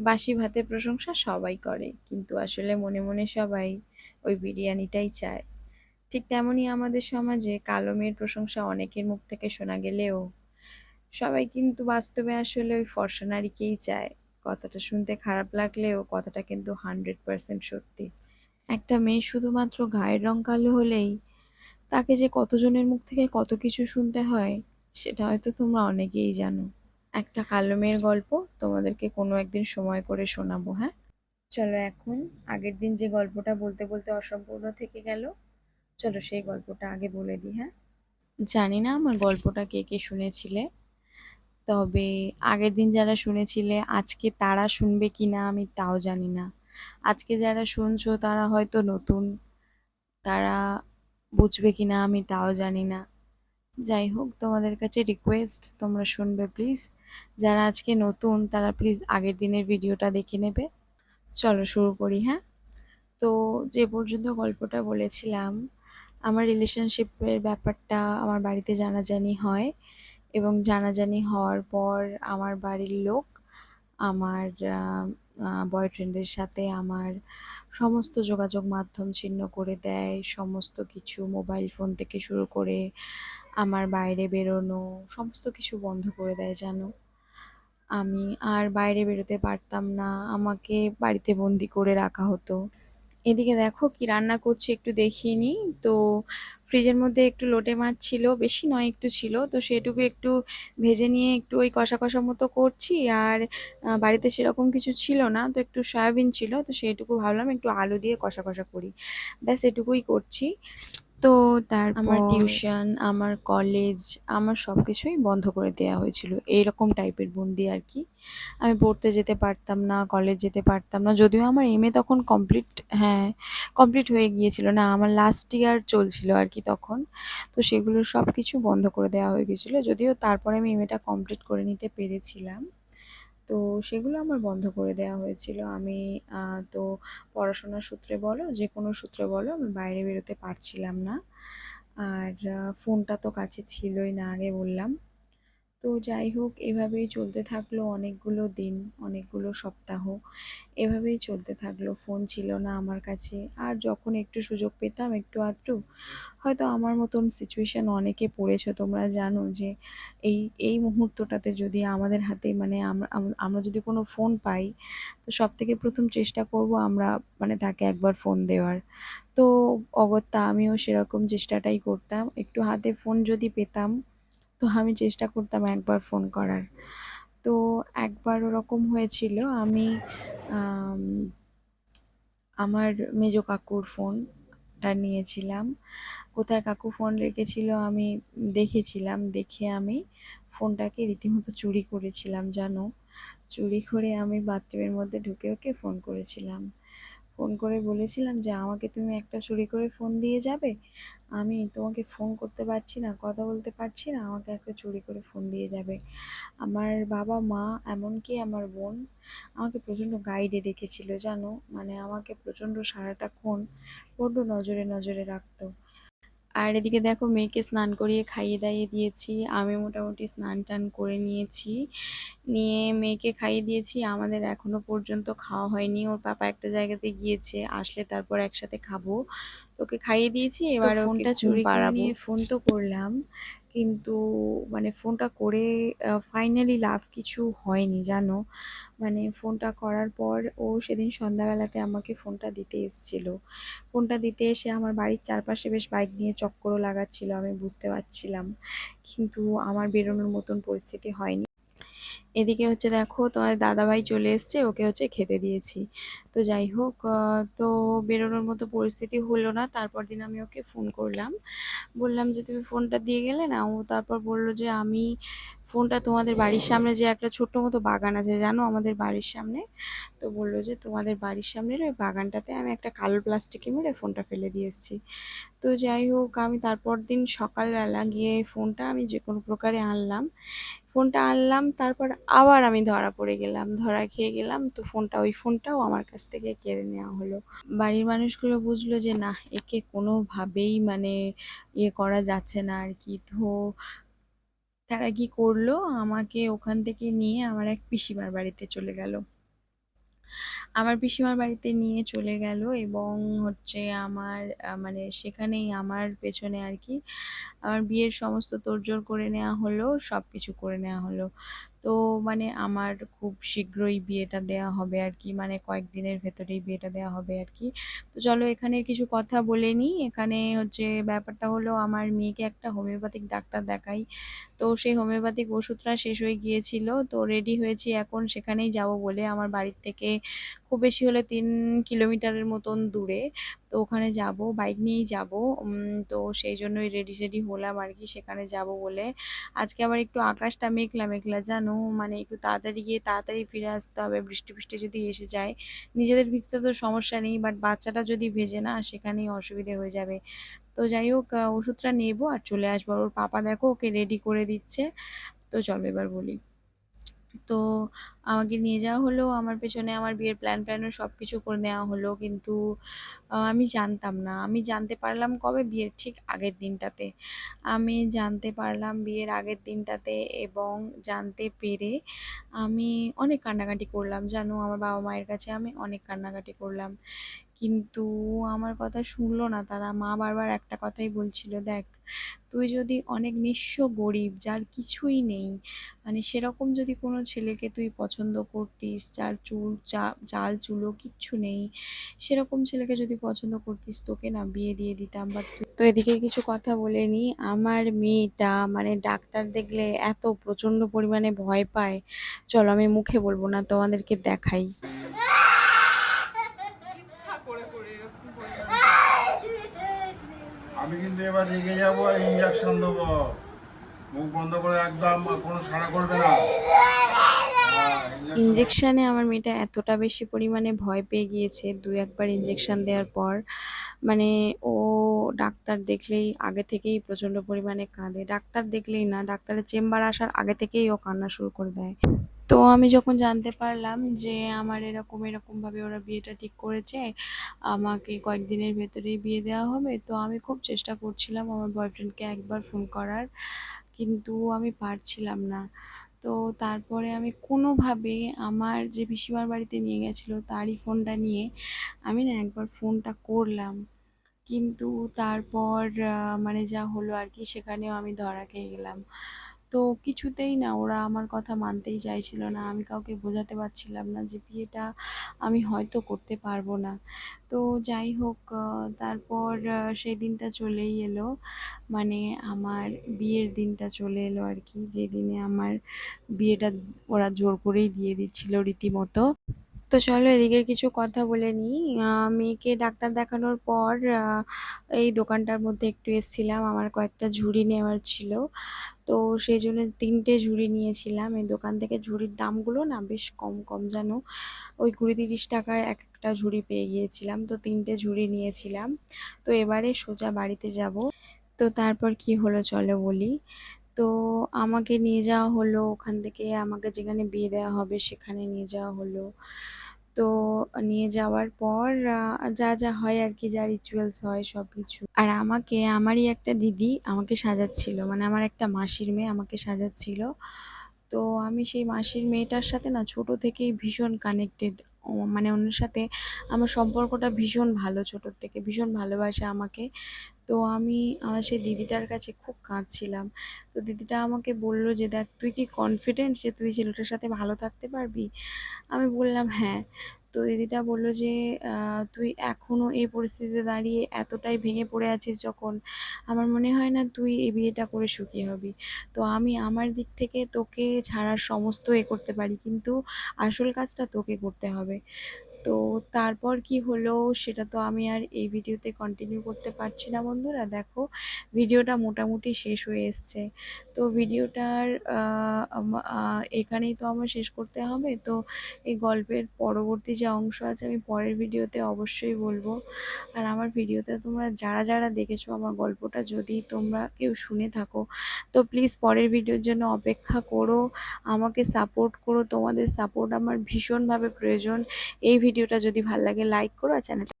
বাসি ভাতের প্রশংসা সবাই করে, কিন্তু আসলে মনে মনে সবাই ওই বিরিয়ানিটাই চায়। ঠিক তেমনই আমাদের সমাজে কালো মেয়ের প্রশংসা অনেকের মুখ থেকে শোনা গেলেও সবাই কিন্তু বাস্তবে আসলে ওই ফর্সা নারীকেই চায়। কথাটা শুনতে খারাপ লাগলেও কথাটা কিন্তু হান্ড্রেড পার্সেন্ট সত্যি। একটা মেয়ে শুধুমাত্র গায়ের রং কালো হলেই তাকে যে কতজনের মুখ থেকে কত কিছু শুনতে হয়, সেটা হয়তো তোমরা অনেকেই জানো। একটা কালো মেয়ের গল্প তোমাদেরকে কোনো একদিন সময় করে শোনাবো হ্যাঁ? চলো এখন আগের দিন যে গল্পটা বলতে বলতে অসম্পূর্ণ থেকে গেল, চলো সেই গল্পটা আগে বলে দিই হ্যাঁ? জানি না আমার গল্পটা কে কে শুনেছিলে, তবে আগের দিন যারা শুনেছিলে, আজকে তারা শুনবে কি না আমি তাও জানি না। আজকে যারা শুনছো, তারা হয়তো নতুন, তারা বুঝবে কি না আমি তাও জানি না। যাই হোক, তোমাদের কাছে রিকোয়েস্ট তোমরা শুনবে প্লিজ যারা আজকে নতুন, তারা প্লিজ আগের দিনের ভিডিওটা দেখে নেবে। চলো শুরু করি হ্যাঁ? তো যে পর্যন্ত গল্পটা বলেছিলাম, আমার রিলেশনশিপের ব্যাপারটা আমার বাড়িতে জানাজানি হয় এবং জানাজানি হওয়ার পর আমার বাড়ির লোক আমার বয়ফ্রেন্ডের সাথে আমার সমস্ত যোগাযোগ মাধ্যম ছিন্ন করে দেয়, সমস্ত কিছু মোবাইল ফোন থেকে শুরু করে আমার বাইরে বেরোনো, সমস্ত কিছু বন্ধ করে দেয়, জানো? আমি আর বাইরে বেরোতে পারতাম না, আমাকে বাড়িতে বন্দি করে রাখা হতো। এদিকে দেখো কি রান্না করছি, একটু দেখিয়ে নিই। তো ফ্রিজের মধ্যে একটু লোটে মাছ ছিল, বেশি নয়, একটু ছিল। তো সেটুকু একটু ভেজে নিয়ে একটু ওই কষা কষা মতো করছি। আর বাড়িতে সেরকম কিছু ছিল না, তো একটু সয়াবিন ছিল। তো সেটুকু ভাবলাম একটু আলু দিয়ে কষা কষা করি। ব্যাস, এটুকুই করছি। তো তারপর আমার টিউশন আমার কলেজ আমার সব কিছুই বন্ধ করে দেওয়া হয়েছিল। এইরকম টাইপের বন্দি আর কি। আমি পড়তে যেতে পারতাম না কলেজ যেতে পারতাম না। যদিও আমার এমএ তখন কমপ্লিট হ্যাঁ কমপ্লিট হয়ে গিয়েছিল না আমার লাস্ট ইয়ার চলছিল আর কি তখন। তো সেগুলো সব কিছু বন্ধ করে দেওয়া হয়ে গেছিল যদিও তারপরে আমি এমএটা কমপ্লিট করে নিতে পেরেছিলাম। তো সেগুলো আমার বন্ধ করে দেওয়া হয়েছিল। আমি তো পড়াশোনার সূত্রে বলো যে কোনো সূত্রে বলো, আমি বাইরে বেরোতে পারছিলাম না। আর ফোনটা তো কাছে ছিলই না, আগে বললাম। তো যাই হোক, এভাবেই চলতে থাকল অনেকগুলো দিন, অনেকগুলো সপ্তাহ। এভাবেই চলতে থাকল, ফোন ছিল না আমার কাছে। আর যখন একটু সুযোগ পেতাম, একটু আধটু, হয়তো আমার মতন সিচুয়েশন অনেকে পড়েছো তোমরা জানো যে, এই এই মুহূর্তটাতে যদি আমাদের হাতে মানে আমরা আমরা যদি কোনো ফোন পাই, তো সব থেকে প্রথম চেষ্টা করব আমরা মানে তাকে একবার ফোন দেওয়ার। তো অগত্যা আমিও সেরকম চেষ্টাটাই করতাম। একটু হাতে ফোন যদি পেতাম তো আমি চেষ্টা করতাম একবার ফোন করার। তো একবার ওরকম হয়েছিল, আমি আমার মেজ কাকুর ফোনটা নিয়েছিলাম। কোথায় কাকু ফোন রেখেছিল আমি দেখেছিলাম, দেখে আমি ফোনটাকে রীতিমতো চুরি করেছিলাম, জানো? চুরি করে আমি বাথরুমের মধ্যে ঢুকে ওকে ফোন করেছিলাম। ফোন করে বলেছিলাম যে, আমাকে তুমি একটা চুরি করে ফোন দিয়ে যাবে? আমি তোমাকে ফোন করতে পারছি না, কথা বলতে পারছি না, আমাকে একটা চুরি করে ফোন দিয়ে যাবে। আমার বাবা মা, এমনকি আমার বোন আমাকে প্রচণ্ড গাইডে রেখেছিল, জানো? মানে আমাকে প্রচণ্ড সারাটাক্ষণ বড্ড নজরে নজরে রাখতো। আর এদিকে দেখো, মেয়েকে স্নান করিয়ে খাইয়ে দাইয়ে দিয়েছি। আমি মোটামুটি স্নান টান করে নিয়েছি। নিয়ে মেয়েকে খাইয়ে দিয়েছি। আমাদের এখনও পর্যন্ত খাওয়া হয়নি। ওর পাপা একটা জায়গাতে গিয়েছে, আসলে তারপর একসাথে খাব। তোকে খাইয়ে দিয়েছি এবার ফোনটা চুরি করে নিয়ে ফোন তো করলাম কিন্তু মানে ফোনটা করে ফাইনালি লাভ কিছু হয়নি জানো? মানে ফোনটা করার পর ও সেদিন সন্ধ্যাবেলাতে আমাকে ফোনটা দিতে এসেছিল। ফোনটা দিতে এসে আমার বাড়ির চারপাশে বেশ বাইক নিয়ে চক্করও লাগাচ্ছিল আমি বুঝতে পারছিলাম। কিন্তু আমার বেরোনোর মতন পরিস্থিতি হয়নি। এদিকে হচ্ছে দেখো তোমার দাদাভাই চলে এসছে, ওকে হচ্ছে খেতে দিয়েছি। তো যাই হোক তো বেরোনোর মতো পরিস্থিতি হলো না, তারপর দিন আমি ওকে ফোন করলাম। বললাম যে, তুমি ফোনটা দিয়ে গেলে না? ও তারপর বলল যে, আমি ফোনটা তোমাদের বাড়ির সামনে যে একটা ছোট্ট মতো বাগান আছে, জানো? আমাদের বাড়ির সামনে। তো বলল যে তোমাদের বাড়ির সামনের ওই বাগানটাতে আমি একটা কালো প্লাস্টিকে মেরে ফোনটা ফেলে দিয়ে এসেছি। তো যাই হোক, আমি তারপর দিন সকালবেলা গিয়ে ফোনটা আমি যে কোনো প্রকারে আনলাম। ফোনটা আনলাম, তারপর আবার আমি ধরা পড়ে গেলাম, ধরা খেয়ে গেলাম। তো ফোনটা, ওই ফোনটাও আমার কাছ থেকে কেড়ে নেওয়া হলো। বাড়ির মানুষগুলো বুঝলো যে না একে কোনোভাবেই মানে ইয়ে করা যাচ্ছে না আর কি। তো তারা কি করল, আমাকে ওখান থেকে নিয়ে আমার এক পিসিমার বাড়িতে চলে গেল। আমার পিসিমার বাড়িতে নিয়ে চলে গেল এবং হচ্ছে আমার মানে সেখানেই আমার পেছনে আর কি, আমার বিয়ের সমস্ত তোড়জোড় করে নেওয়া হলো সব কিছু করে নেওয়া হলো। তো মানে আমার খুব শীঘ্রই বিয়েটা দেয়া হবে আর কি মানে কয়েকদিনের ভেতরেই বিয়েটা দেয়া হবে আর কি তো চলো এখানে কিছু কথা বলে নিই। এখানে হচ্ছে ব্যাপারটা হলো আমার মেয়েকে একটা হোমিওপ্যাথিক ডাক্তার দেখাই। তো সেই হোমিওপ্যাথিক ওষুধটা শেষ হয়ে গিয়েছিল। তো রেডি হয়েছি এখন সেখানেই যাব বলে আমার বাড়ির থেকে খুব বেশি হলে তিন কিলোমিটারের মতন দূরে। তো ওখানে যাব বাইক নিয়েই যাব। তো সেই জন্যই রেডি সেডি হলাম আর কি সেখানে যাব বলে। আজকে আবার একটু আকাশটা মেঘলা মেঘলা, জানো? মানে একটু তাড়াতাড়ি গিয়ে তাড়াতাড়ি ফিরে আসতে হবে। বৃষ্টি বৃষ্টি যদি এসে যায়, নিজেদের ভিজতে তো সমস্যা নেই বাট বাচ্চাটা যদি ভেজে না, সেখানেই অসুবিধে হয়ে যাবে। তো যাই হোক ওষুধটা নেব আর চলে আসব। ওর পাপা দেখো ওকে রেডি করে দিচ্ছে। তো চলো এবার বলি। তো আমাকে নিয়ে যাওয়া হলো। আমার পেছনে আমার বিয়ের প্ল্যান প্ল্যানও সব কিছু করে নেওয়া হলো। কিন্তু আমি জানতাম না। আমি জানতে পারলাম কবে? বিয়ের ঠিক আগের দিনটাতে। আমি জানতে পারলাম বিয়ের আগের দিনটাতে এবং জানতে পেরে আমি অনেক কান্নাকাটি করলাম। জানো, আমার বাবা মায়ের কাছে আমি অনেক কান্নাকাটি করলাম। কিন্তু আমার কথা শুনলো না। তারা মা বারবার একটা কথাই বলছিল, দেখ, তুই যদি অনেক নিঃস্ব গরিব, যার কিছুই নেই মানে সেরকম যদি কোনো ছেলেকে তুই পছন্দ করতিস, যার চুল, চা চাল চুলো কিচ্ছু নেই, সেরকম ছেলেকে যদি পছন্দ করতিস, তোকে না বিয়ে দিয়ে দিতাম। বাট তো এদিকে কিছু কথা বলে নি আমার মেয়েটা মানে ডাক্তার দেখলে এত প্রচণ্ড পরিমাণে ভয় পায়। চলো, আমি মুখে বলব না, তোমাদেরকে দেখাই। আমি কিন্তু এবার রেগে যাব ইঞ্জেকশন দেবো। মুখ বন্ধ করে একদম কোনো সাড়া করবে না। হ্যাঁ, ইঞ্জেকশানে আমার মেয়েটা এতটা বেশি পরিমাণে ভয় পেয়ে গিয়েছে দু একবার ইঞ্জেকশান দেওয়ার পর। মানে ও ডাক্তার দেখলেই আগে থেকেই প্রচণ্ড পরিমাণে কাঁদে। ডাক্তার দেখলেই না ডাক্তারের চেম্বার আসার আগে থেকেই ও কান্না শুরু করে দেয়। তো আমি যখন জানতে পারলাম যে আমার এরকম, এরকমভাবে ওরা বিয়েটা ঠিক করেছে, আমাকে কয়েকদিনের ভেতরেই বিয়ে দেওয়া হবে, তো আমি খুব চেষ্টা করছিলাম আমার বয়ফ্রেন্ডকে একবার ফোন করার, কিন্তু আমি পারছিলাম না। তো তারপরে আমি কোনোভাবে আমার যে পিসিমার বাড়িতে নিয়ে গেছিল তারই ফোনটা নিয়ে আমি না একবার ফোনটা করলাম। কিন্তু তারপর মানে যা হলো আর কি সেখানেও আমি ধরা খেয়ে গেলাম। তো কিছুতেই না ওরা আমার কথা মানতেই চাইছিল না। আমি কাউকে বোঝাতে পারছিলাম না যে বিয়েটা আমি হয়তো করতে পারব না। তো যাই হোক তারপর সেই দিনটা চলেই এলো। মানে আমার বিয়ের দিনটা চলে এলো আর কি। যেদিনে আমার বিয়েটা ওরা জোর করেই দিয়ে দিচ্ছিল রীতিমতো। তো চলো এদিকের কিছু কথা বলে নিই। মেয়েকে ডাক্তার দেখানোর পর এই দোকানটার মধ্যে একটু এসেছিলাম। আমার কয়েকটা ঝুড়ি নেওয়ার ছিল। তো সেই জন্য তিনটে ঝুড়ি নিয়েছিলাম। এই দোকান থেকে ঝুড়ির দামগুলো না বেশ কম কম জানো? ওই কুড়ি তিরিশ টাকায় এক একটা ঝুড়ি পেয়ে গিয়েছিলাম। তো তিনটে ঝুড়ি নিয়েছিলাম। তো এবারে সোজা বাড়িতে যাব। তো তারপর কি হলো চলো বলি। তো আমাকে নিয়ে যাওয়া হলো। ওখান থেকে আমাকে যেখানে বিয়ে দেওয়া হবে সেখানে নিয়ে যাওয়া হলো। তো নিয়ে যাওয়ার পর যা যা হয় আর কি যা রিচুয়ালস হয় সব কিছু আর আমাকে, আমারই একটা দিদি আমাকে সাজাচ্ছিল মানে আমার একটা মাসির মেয়ে আমাকে সাজাচ্ছিল। তো আমি সেই মাসির মেয়েটার সাথে না ছোট থেকেই ভীষণ কানেক্টেড মানে ওনার সাথে আমার সম্পর্কটা ভীষণ ভালো ছোটোর থেকে, ভীষণ ভালোবাসে আমাকে। তো আমি, আমার সেই দিদিটার কাছে খুব কাঁদছিলাম। তো দিদিটা আমাকে বলল যে, দেখ, তুই কি কনফিডেন্ট যে, তুই ছেলেটার সাথে ভালো থাকতে পারবি? আমি বললাম হ্যাঁ। তো দিদিটা বলল যে তুই এখনও এই পরিস্থিতিতে দাঁড়িয়ে এতটাই ভেঙে পড়ে আছিস যখন আমার মনে হয় না তুই এই বিয়েটা করে সুখী হবি। তো আমি আমার দিক থেকে তোকে ছাড়ার সমস্ত এ করতে পারি, কিন্তু আসল কাজটা তোকে করতে হবে। তো তারপর কি হলো সেটা তো আমি আর এই ভিডিওতে কন্টিনিউ করতে পারছি না বন্ধুরা। দেখো, ভিডিওটা মোটামুটি শেষ হয়ে এসছে। তো ভিডিওটার এখানেই তো আমার শেষ করতে হবে। তো এই গল্পের পরবর্তী যে অংশ আছে আমি পরের ভিডিওতে অবশ্যই বলব। আর আমার ভিডিওতে তোমরা যারা যারা দেখেছ আমার গল্পটা, যদি তোমরা কেউ শুনে থাকো, তো প্লিজ পরের ভিডিওর জন্য অপেক্ষা করো। আমাকে সাপোর্ট করো। তোমাদের সাপোর্ট আমার ভীষণভাবে প্রয়োজন। এই ভিডিওটা যদি ভালো লাগে লাইক করো আর চ্যানেলটা